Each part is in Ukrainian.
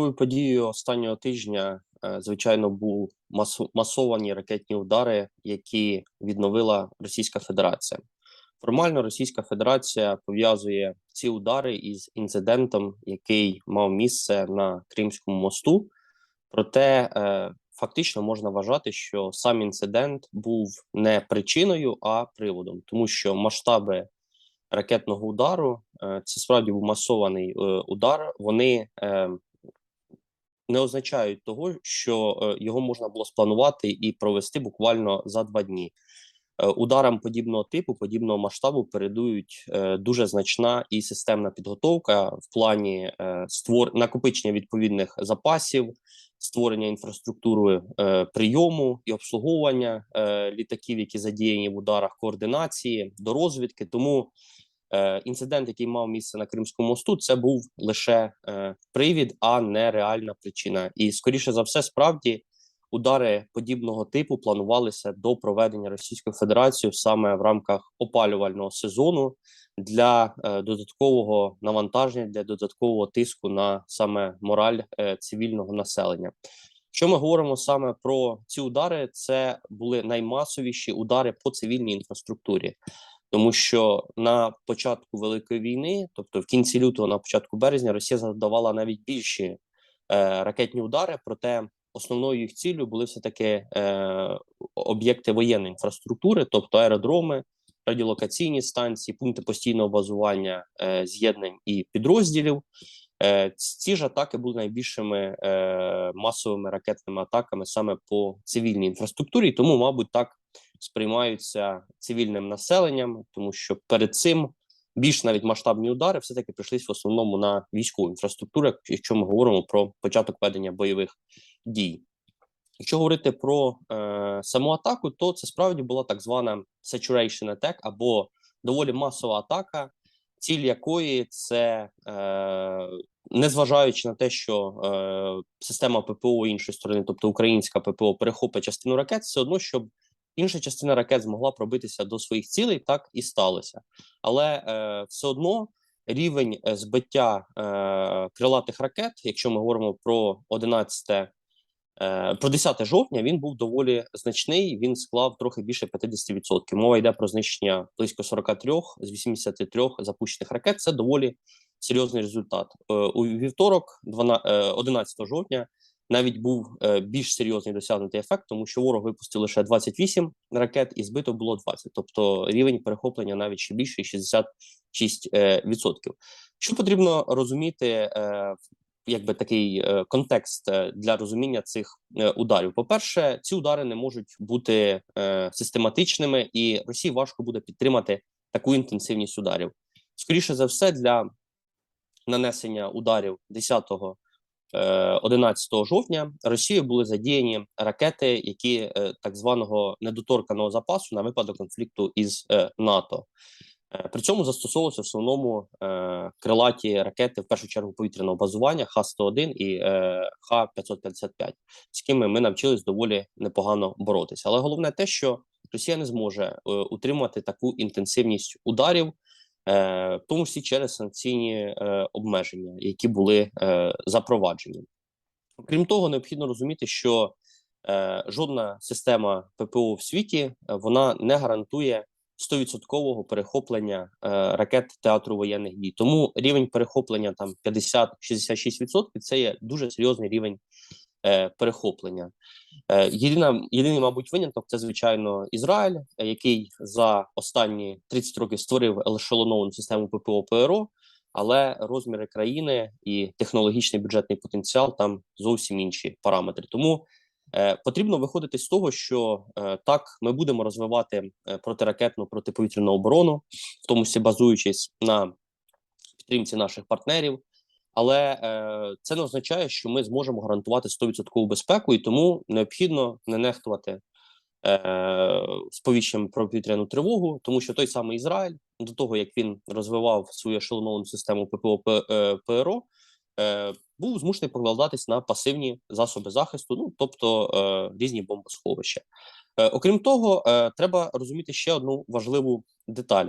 Ключовою подією останнього тижня, е, звичайно, був масовані ракетні удари, які відновила Російська Федерація. Формально Російська Федерація пов'язує ці удари із інцидентом, який мав місце на Кримському мосту. Проте е, фактично можна вважати, що сам інцидент був не причиною, а приводом, тому що масштаби ракетного удару е, це справді був масований удар. Вони не означають того, що е, його можна було спланувати і провести буквально за два дні. Е, Ударам подібного типу, подібного масштабу передують е, дуже значна і системна підготовка в плані створ... накопичення відповідних запасів, створення інфраструктури прийому і обслуговування літаків, які задіяні в ударах координації до розвідки. Тому е, інцидент, який мав місце на Кримському мосту, це був лише е, привід, а не реальна причина. І скоріше за все, справді удари подібного типу планувалися до проведення Російською Федерацією саме в рамках опалювального сезону для е, додаткового навантаження, для додаткового тиску на саме мораль е, цивільного населення. Що ми говоримо саме про ці удари? Це були наймасовіші удари по цивільній інфраструктурі, тому що на початку великої війни, тобто в кінці лютого, на початку березня, Росія завдавала навіть більші е, ракетні удари, проте основною їх ціллю були все таки е, об'єкти воєнної інфраструктури, тобто аеродроми, радіолокаційні станції, пункти постійного базування е, з'єднань і підрозділів. Е, ці ж атаки були найбільшими е, масовими ракетними атаками саме по цивільній інфраструктурі, тому, мабуть, так сприймаються цивільним населенням, тому що перед цим більш навіть масштабні удари все таки прийшлись в основному на військову інфраструктуру, якщо ми говоримо про початок ведення бойових дій. Якщо говорити про е, саму атаку, то це справді була так звана saturation attack або доволі масова атака, ціль якої це, е, незважаючи на те, що е, система ППО іншої сторони, тобто українська ППО, перехопить частину ракет, все одно, щоб інша частина ракет змогла пробитися до своїх цілей, так і сталося. Але е, все одно рівень е, збиття е, крилатих ракет, якщо ми говоримо про 11 е, про 10 жовтня він був доволі значний. Він склав трохи більше 50%. Мова йде про знищення близько 43 з 83 запущених ракет. Це доволі серйозний результат. Е, У вівторок, 12, е, 11 жовтня, навіть був е, більш серйозний досягнутий ефект, тому що ворог випустив лише 28 ракет і збито було 20. Тобто рівень перехоплення навіть ще більший 66%. Що потрібно розуміти е, якби такий е, контекст для розуміння цих ударів. По-перше, ці удари не можуть бути систематичними, і Росії важко буде підтримати таку інтенсивність ударів. Скоріше за все, для нанесення ударів 10 11 жовтня Росією були задіяні ракети, які е, так званого недоторканого запасу на випадок конфлікту із е, НАТО. Е, При цьому застосовувалися в основному е, крилаті ракети в першу чергу повітряного базування Х-101 і е, Х-555, з якими ми навчились доволі непогано боротися. Але головне те, що Росія не зможе е, утримувати таку інтенсивність ударів, е, в тому числі через санкційні е, обмеження, які були е, запроваджені. Крім того, необхідно розуміти, що е, жодна система ППО в світі е, вона не гарантує 100% перехоплення е, ракет театру воєнних дій. Тому рівень перехоплення там 50-66% це є дуже серйозний рівень е, перехоплення. Е, єдина, єдиний, мабуть, виняток це звичайно Ізраїль, е, який за останні 30 років створив ешелоновану систему ППО ПРО. Але розміри країни і технологічний бюджетний потенціал там зовсім інші параметри. Тому Е, Потрібно виходити з того, що е, так ми будемо розвивати е, протиракетну протиповітряну оборону, в тому числі базуючись на підтримці наших партнерів. Але е, це не означає, що ми зможемо гарантувати 100% безпеку, і тому необхідно не нехтувати е, сповіщенням про повітряну тривогу, тому що той самий Ізраїль, до того як він розвивав свою ешелоновану систему ППО е, ПРО, е, був змушений покладатись на пасивні засоби захисту, ну тобто е, різні бомбосховища. Е, окрім того, е, треба розуміти ще одну важливу деталь.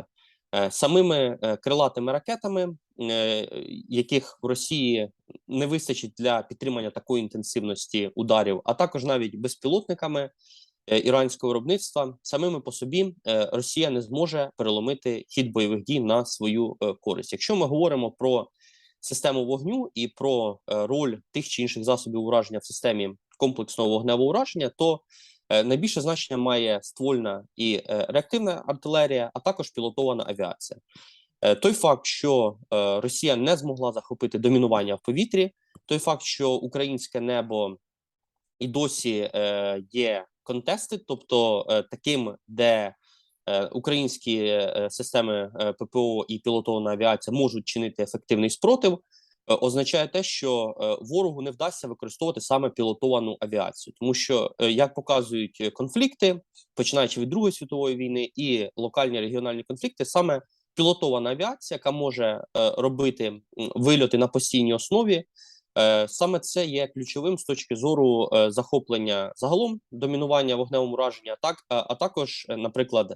Е, самими е, крилатими ракетами, е, яких в Росії не вистачить для підтримання такої інтенсивності ударів, а також навіть безпілотниками іранського виробництва, самими по собі Росія не зможе переломити хід бойових дій на свою користь. Якщо ми говоримо про систему вогню і про роль тих чи інших засобів ураження в системі комплексного вогневого ураження, то найбільше значення має ствольна і е, реактивна артилерія, а також пілотована авіація. Е, Той факт, що е, Росія не змогла захопити домінування в повітрі, той факт, що українське небо і досі е, є контести, тобто е, таким, де е, українські е, системи е, ППО і пілотована авіація можуть чинити ефективний спротив, е, означає те, що е, ворогу не вдасться використовувати саме пілотовану авіацію, тому що е, як показують е, конфлікти, починаючи від Другої світової війни і локальні регіональні конфлікти, саме пілотована авіація, яка може е, робити вильоти на постійній основі. Е, Саме це є ключовим з точки зору е, захоплення загалом домінування вогневому ураження, так а, також, е, наприклад, е,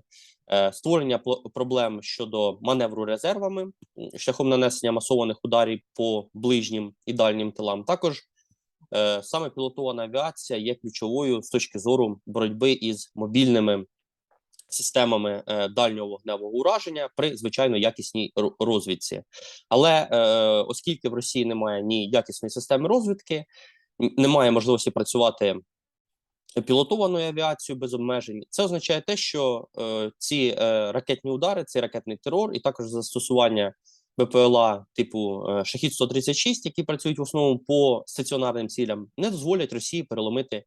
створення пло- проблем щодо маневру резервами шляхом нанесення масованих ударів по ближнім і дальнім тилам. Також е, саме пілотована авіація є ключовою з точки зору боротьби із мобільними системами е, дальнього вогневого ураження при звичайно якісній розвідці. Але е, оскільки в Росії немає ні якісної системи розвідки, немає можливості працювати пілотованою авіацією без обмежень, це означає те, що е, ці е, ракетні удари, цей ракетний терор, і також застосування БПЛА типу е, Шахід 136 які працюють в основному по стаціонарним цілям, не дозволять Росії переломити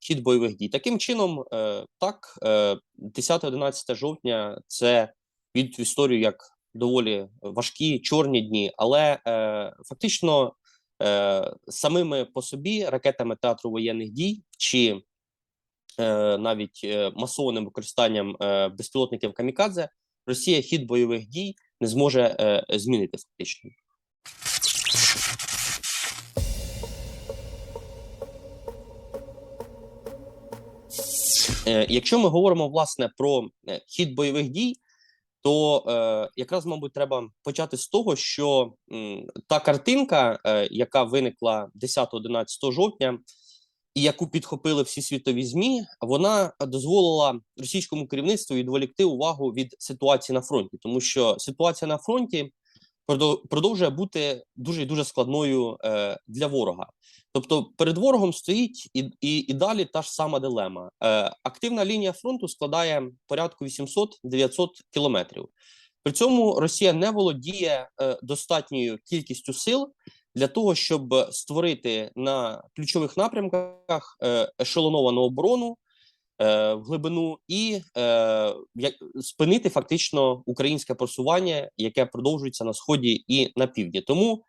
хід бойових дій. Таким чином, е, так, е, 10-11 жовтня це від історію як доволі важкі чорні дні, але е, фактично е, самими по собі ракетами театру воєнних дій чи навіть е, масованим використанням е, безпілотників камікадзе Росія хід бойових дій не зможе е, змінити фактично. Е, Якщо ми говоримо власне про е, хід бойових дій, то е, якраз, мабуть, треба почати з того, що м, та картинка, е, яка виникла 10-11 жовтня, і яку підхопили всі світові змі, вона дозволила російському керівництву відволікти увагу від ситуації на фронті, тому що ситуація на фронті продов- продовжує бути дуже і дуже складною е, для ворога. Тобто перед ворогом стоїть і, і, і далі та ж сама дилема. Е, активна лінія фронту складає порядку 800-900 кілометрів. При цьому Росія не володіє е, достатньою кількістю сил для того, щоб створити на ключових напрямках е, ешелоновану оборону е, в глибину і е, спинити фактично українське просування, яке продовжується на сході і на півдні. Тому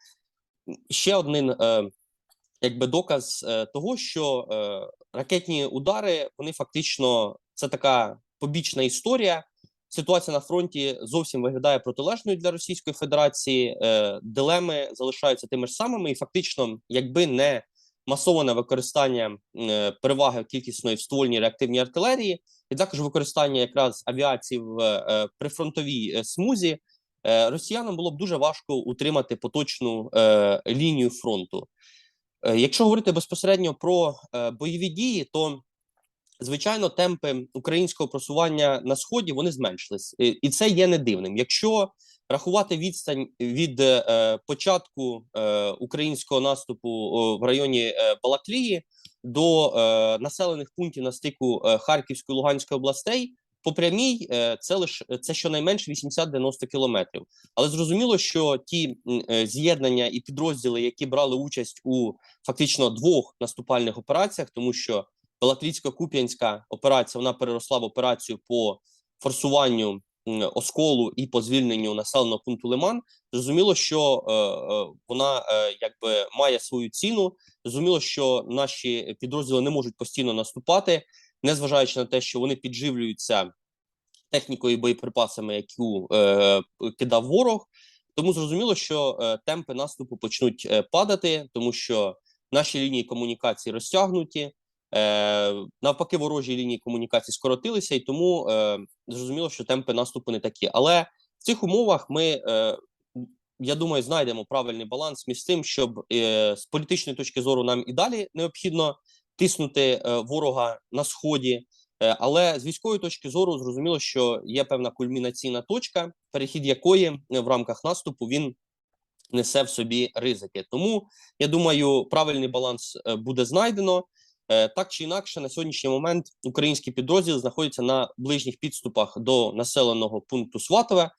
ще один якби доказ того, що ракетні удари вони фактично це така побічна історія. Ситуація на фронті зовсім виглядає протилежною для Російської Федерації. Е, дилеми залишаються тими ж самими, і фактично, якби не масоване використання е, переваги кількісної в ствольній реактивній артилерії, і також використання якраз авіації в е, прифронтовій смузі, росіянам було б дуже важко утримати поточну лінію фронту. Якщо говорити безпосередньо про бойові дії, то звичайно темпи українського просування на сході вони зменшились, і це є не дивним. Якщо рахувати відстань від е, початку е, українського наступу в районі е, Балаклії до е, населених пунктів на стику е, Харківської Луганської областей. По прямій е, це лише це щонайменше 80-90 кілометрів. Але зрозуміло, що ті з'єднання і підрозділи, які брали участь у фактично двох наступальних операціях, тому що Балаклійсько-Куп'янська операція вона переросла в операцію по форсуванню осколу і по звільненню населеного пункту Лиман. Зрозуміло, що е, е, вона е, якби має свою ціну. Зрозуміло, що наші підрозділи не можуть постійно наступати, незважаючи на те, що вони підживлюються технікою і боєприпасами, яку кидав ворог. Тому зрозуміло, що темпи наступу почнуть падати, тому що наші лінії комунікації розтягнуті. Е, навпаки, ворожі лінії комунікації скоротилися, і тому е, зрозуміло, що темпи наступу не такі. Але В цих умовах ми, е, я думаю, знайдемо правильний баланс між тим, щоб е, з політичної точки зору нам і далі необхідно тиснути е, ворога на сході. Е, Але з військової точки зору зрозуміло, що є певна кульмінаційна точка, перехід якої в рамках наступу він несе в собі ризики. Тому я думаю, правильний баланс буде знайдено. Е, Так чи інакше, на сьогоднішній момент українські підрозділи знаходяться на ближніх підступах до населеного пункту Сватове.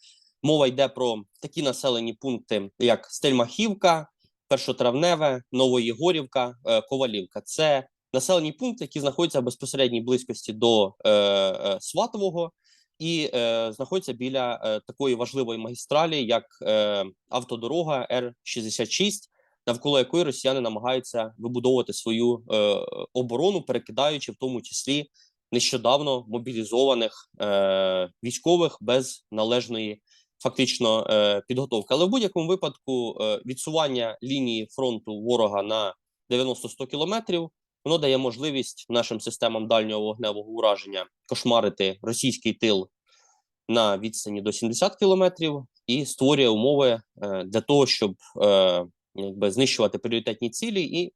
Мова йде про такі населені пункти, як Стельмахівка, Першотравневе, Новоєгорівка, е, Ковалівка. Це населені пункти, які знаходяться в безпосередній близькості до е, е, Сватового і е, знаходяться біля е, такої важливої магістралі, як е, автодорога Р-66, навколо якої росіяни намагаються вибудовувати свою е, оборону, перекидаючи в тому числі нещодавно мобілізованих е, військових без належної фактично е, підготовки. Але в будь-якому випадку е, відсування лінії фронту ворога на 90-100 кілометрів воно дає можливість нашим системам дальнього вогневого ураження кошмарити російський тил на відстані до 70 кілометрів і створює умови е, для того, щоб е, якби знищувати пріоритетні цілі, і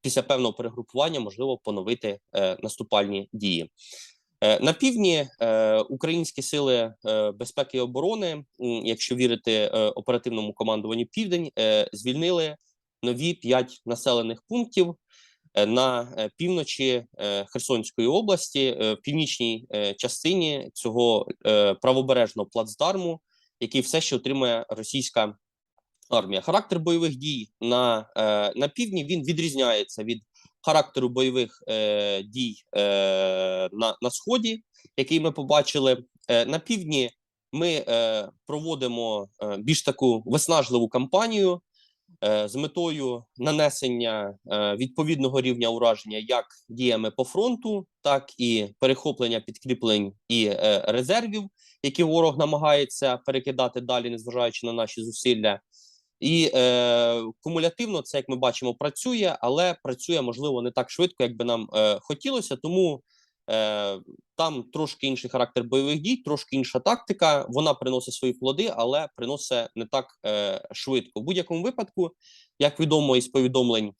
після певного перегрупування можливо поновити е, наступальні дії. Е, На півдні е, українські сили е, безпеки і оборони, якщо вірити оперативному командуванню Південь, звільнили нові п'ять населених пунктів на півночі Херсонської області, в північній частині цього правобережного плацдарму, який все ще отримує російська армія. Характер бойових дій на, е, на півдні він відрізняється від характеру бойових е, дій е, на, на сході, який ми побачили. Е, на півдні ми е, проводимо е, більш таку виснажливу кампанію е, з метою нанесення е, відповідного рівня ураження як діями по фронту, так і перехоплення підкріплень і е, резервів, які ворог намагається перекидати далі, незважаючи на наші зусилля. І е, кумулятивно це, як ми бачимо, працює, але працює можливо не так швидко, як би нам е, хотілося. Тому е, там трошки інший характер бойових дій, трошки інша тактика. Вона приносить свої плоди, але приносить не так е, швидко. В будь-якому випадку, як відомо із повідомлень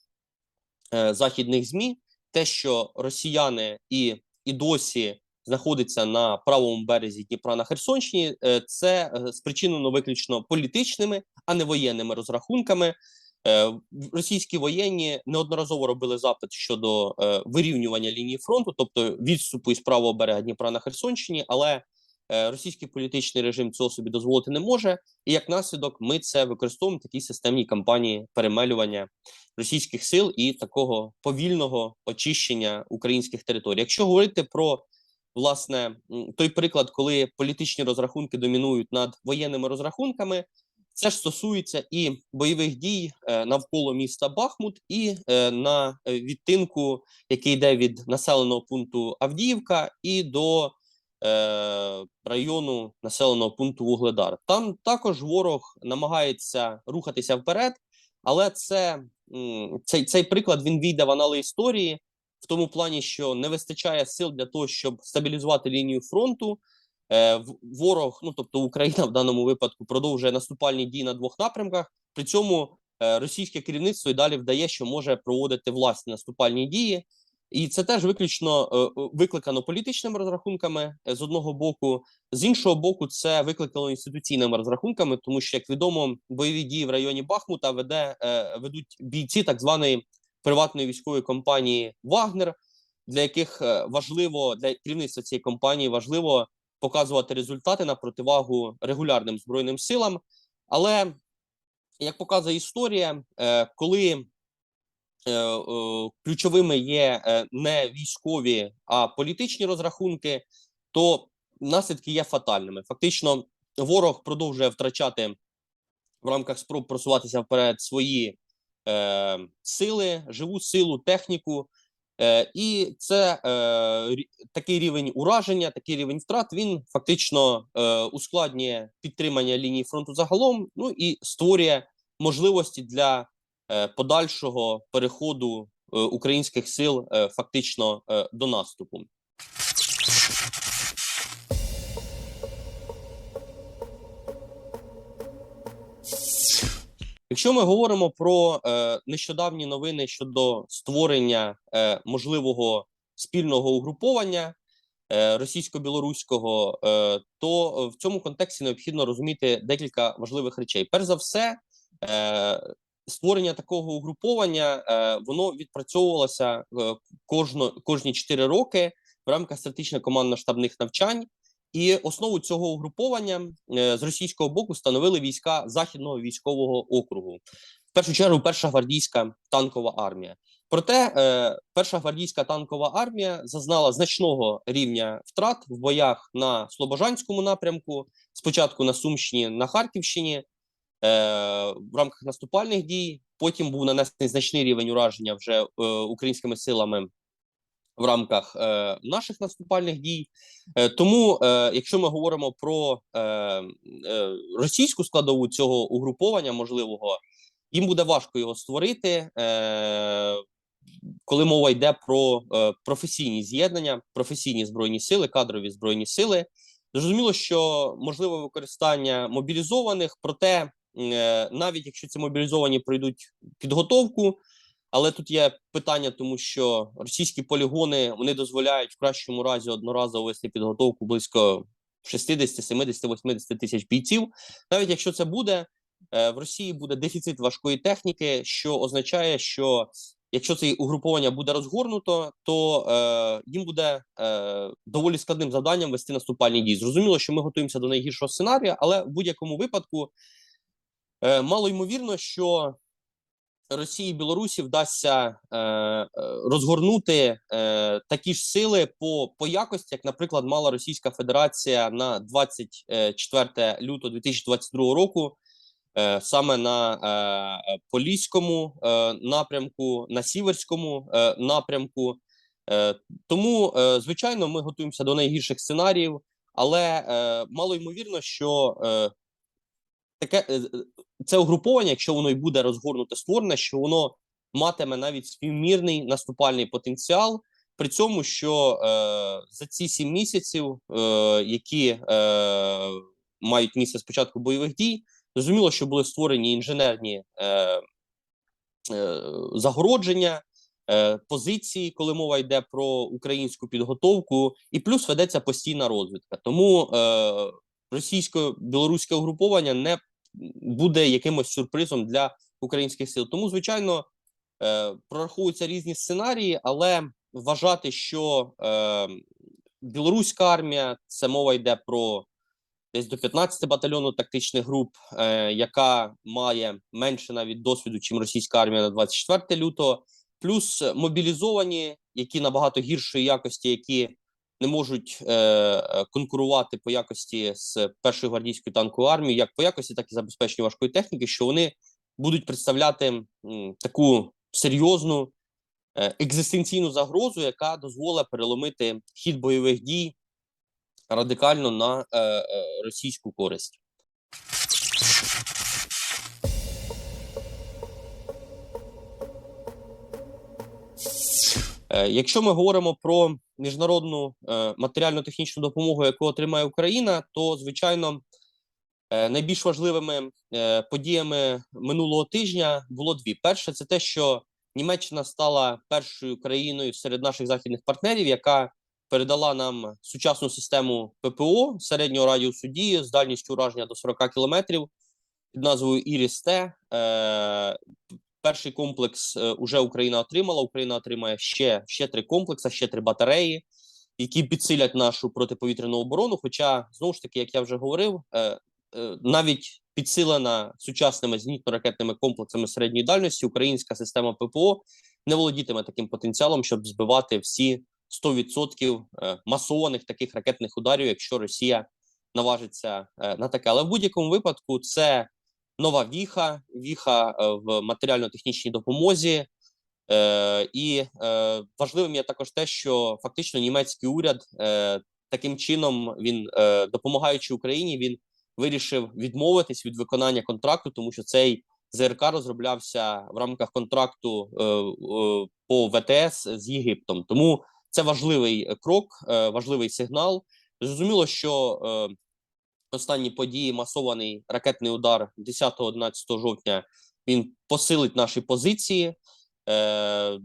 е, західних змі, те, що росіяни і, і досі знаходяться на правому березі Дніпра на Херсонщині, е, це е, спричинено виключно політичними, а не воєнними розрахунками. Е, Російські воєнні неодноразово робили запит щодо вирівнювання лінії фронту, тобто відступу із правого берега Дніпра на Херсонщині, але російський політичний режим цього собі дозволити не може. І як наслідок, ми це використовуємо в такій системній кампанії перемелювання російських сил і такого повільного очищення українських територій. Якщо говорити про власне той приклад, коли політичні розрахунки домінують над воєнними розрахунками, це ж стосується і бойових дій е, навколо міста Бахмут, і е, на е, відтинку, який йде від населеного пункту Авдіївка, і до району населеного пункту Вугледар. Там також ворог намагається рухатися вперед, але це цей, цей приклад він війде в анали історії в тому плані, що не вистачає сил для того, щоб стабілізувати лінію фронту. Е, ворог, ну тобто Україна в даному випадку, продовжує наступальні дії на двох напрямках. При цьому е, російське керівництво і далі вдає, що може проводити власні наступальні дії, і це теж виключно е, викликано політичними розрахунками з одного боку. З іншого боку, це викликано інституційними розрахунками, тому що, як відомо, бойові дії в районі Бахмута веде ведуть бійці так званої приватної військової компанії Вагнер, для яких е, важливо для керівництва цієї компанії важливо показувати результати на противагу регулярним збройним силам. Але як показує історія, е, коли е, ключовими є не військові, а політичні розрахунки, то наслідки є фатальними. Фактично, ворог продовжує втрачати в рамках спроб просуватися вперед свої е, сили, живу силу, техніку. Е, і це е, такий рівень ураження, такий рівень втрат. Він фактично е, ускладнює підтримання лінії фронту загалом. Ну і створює можливості для е, подальшого переходу е, українських сил е, фактично е, до наступу. Якщо ми говоримо про е, нещодавні новини щодо створення е, можливого спільного угруповання е, російсько-білоруського, е, то в цьому контексті необхідно розуміти декілька важливих речей. Перш за все, е, створення такого угруповання е, воно відпрацьовувалося е, кожно кожні 4 роки в рамках стратегічно командно-штабних навчань. І основу цього угруповання е, з російського боку становили війська західного військового округу. В першу чергу, перша гвардійська танкова армія. Проте, е, перша гвардійська танкова армія зазнала значного рівня втрат в боях на Слобожанському напрямку, спочатку на Сумщині, на Харківщині, е, в рамках наступальних дій. Потім був нанесений значний рівень ураження вже українськими силами в рамках е, наших наступальних дій. Е, тому, е, якщо ми говоримо про е, е, російську складову цього угруповання, можливого, їм буде важко його створити, е, коли мова йде про е, професійні з'єднання, професійні збройні сили, кадрові збройні сили. Зрозуміло, що можливе використання мобілізованих, проте е, навіть якщо ці мобілізовані пройдуть підготовку. Але тут є питання, тому що російські полігони вони дозволяють в кращому разі одноразово вести підготовку близько 60, 70, 80 тисяч бійців. Навіть якщо це буде е, в Росії, буде дефіцит важкої техніки, що означає, що якщо це угруповання буде розгорнуто, то е, їм буде е, доволі складним завданням вести наступальні дії. Зрозуміло, що ми готуємося до найгіршого сценарія, але в будь-якому випадку е, мало ймовірно, що Росії і Білорусі вдасться е, е, розгорнути е, такі ж сили по, по якості, як, наприклад, мала Російська Федерація на 24 лютого 2022 року, е, саме на е, Поліському е, напрямку, на Сіверському е, напрямку. Е, тому, е, звичайно, ми готуємося до найгірших сценаріїв, але е, мало ймовірно, що е, таке е, це угруповання, якщо воно і буде розгорнуте створене, що воно матиме навіть співмірний наступальний потенціал. При цьому, що е, за ці сім місяців, е, які е, мають місце спочатку бойових дій, зрозуміло, що були створені інженерні е, е, загородження, е, позиції, коли мова йде про українську підготовку, і плюс ведеться постійна розвідка. Тому е, російсько-білоруське угруповання не буде якимось сюрпризом для українських сил. Тому, звичайно, е, прораховуються різні сценарії, але вважати, що е, білоруська армія це мова йде про десь до 15 батальйону тактичних груп, е, яка має менше навіть досвіду, чим російська армія на 24 лютого, плюс мобілізовані, які набагато гіршої якості, які не можуть е, е, конкурувати по якості з першою гвардійською танковою армією, як по якості, так і забезпеченню важкої техніки, що вони будуть представляти м, таку серйозну е, екзистенційну загрозу, яка дозволить переломити хід бойових дій радикально на е, е, російську користь. Якщо ми говоримо про міжнародну е, матеріально-технічну допомогу, яку отримає Україна, то звичайно е, найбільш важливими е, подіями минулого тижня було дві: перше, це те, що Німеччина стала першою країною серед наших західних партнерів, яка передала нам сучасну систему ППО середнього радіусу дії з дальністю ураження до 40 кілометрів під назвою Іріс-Т. Перший комплекс е, уже Україна отримала. Україна отримає ще, ще три комплекси, ще три батареї, які підсилять нашу протиповітряну оборону. Хоча, знову ж таки, як я вже говорив, е, е, навіть підсилена сучасними зенітно-ракетними комплексами середньої дальності, українська система ППО не володітиме таким потенціалом, щоб збивати всі 100% е, масованих таких ракетних ударів, якщо Росія наважиться на таке. Але в будь-якому випадку це нова віха, віха е, в матеріально-технічній допомозі. Е, І е, важливим є також те, що фактично німецький уряд е, таким чином він е, допомагаючи Україні, він вирішив відмовитись від виконання контракту, тому що цей ЗРК розроблявся в рамках контракту е, е, по ВТС з Єгиптом. Тому це важливий крок, е, важливий сигнал. Зрозуміло, що е, останні події масований ракетний удар 10-11 жовтня він посилить наші позиції, е,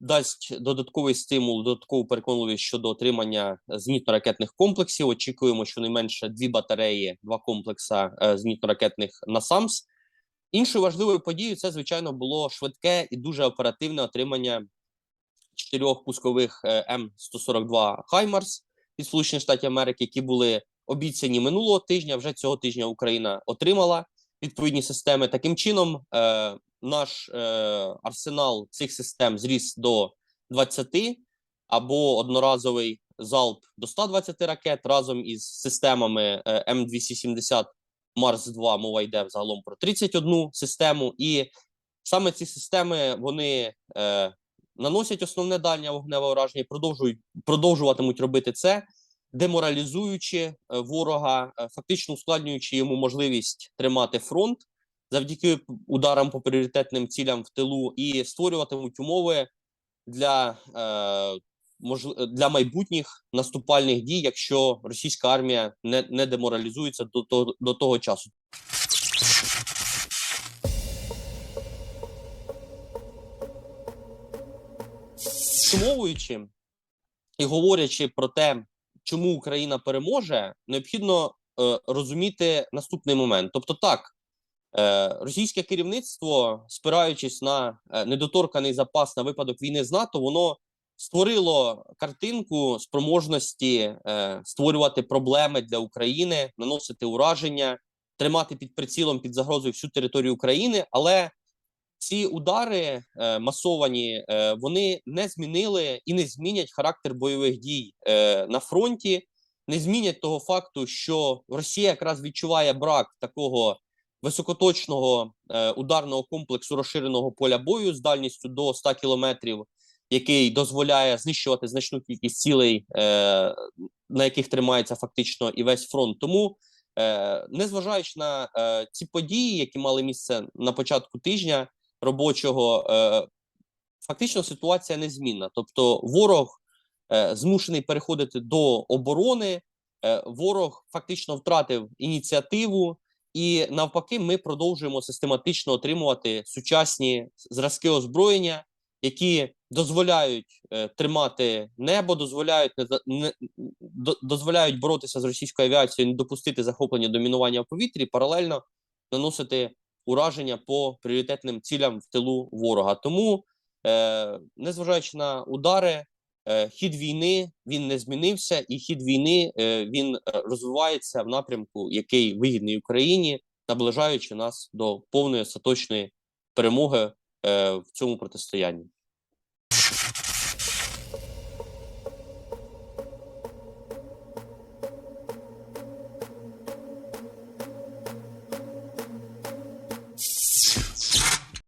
дасть додатковий стимул, додаткову переконливість щодо отримання зенітно-ракетних комплексів. Очікуємо, що не дві батареї, два комплекса е, зенітно-ракетних НАСАМС. Іншою важливою подією це, звичайно, було швидке і дуже оперативне отримання чотирьох пускових е, М142 Хаймарс від Сполучених Штатів Америки, які були обіцяні минулого тижня. Вже цього тижня Україна отримала відповідні системи. Таким чином, е, наш е, арсенал цих систем зріс до 20 або одноразовий залп до 120 ракет разом із системами е, М270 Марс 2 мова йде взагалом про 31 систему, і саме ці системи вони е, наносять основне дальнє вогневе ураження продовжують продовжуватимуть робити це, деморалізуючи е, ворога, е, фактично ускладнюючи йому можливість тримати фронт завдяки ударам по пріоритетним цілям в тилу, і створюватимуть умови для е, для майбутніх наступальних дій, якщо російська армія не, не деморалізується до того до того часу. Підсумовуючи і говорячи про те, чому Україна переможе, необхідно е, розуміти наступний момент. Тобто, так, е, російське керівництво, спираючись на е, недоторканий запас на випадок війни з НАТО, воно створило картинку спроможності е, створювати проблеми для України, наносити ураження, тримати під прицілом під загрозою всю територію України, але ці удари е, масовані, е, вони не змінили і не змінять характер бойових дій е, на фронті, не змінять того факту, що Росія якраз відчуває брак такого високоточного е, ударного комплексу розширеного поля бою з дальністю до 100 кілометрів, який дозволяє знищувати значну кількість цілей, е, на яких тримається фактично і весь фронт. Тому, е, незважаючи на е, ці події, які мали місце на початку тижня робочого, е, фактично ситуація незмінна. Тобто, ворог е, змушений переходити до оборони, е, ворог фактично втратив ініціативу. І навпаки, ми продовжуємо систематично отримувати сучасні зразки озброєння, які дозволяють е, тримати небо, дозволяють не, до- дозволяють боротися з російською авіацією, не допустити захоплення домінування в повітрі, паралельно наносити ураження по пріоритетним цілям в тилу ворога. Тому, е, незважаючи на удари, е, хід війни він не змінився, і хід війни е, він е, розвивається в напрямку, який вигідний Україні, наближаючи нас до повної остаточної перемоги е, в цьому протистоянні.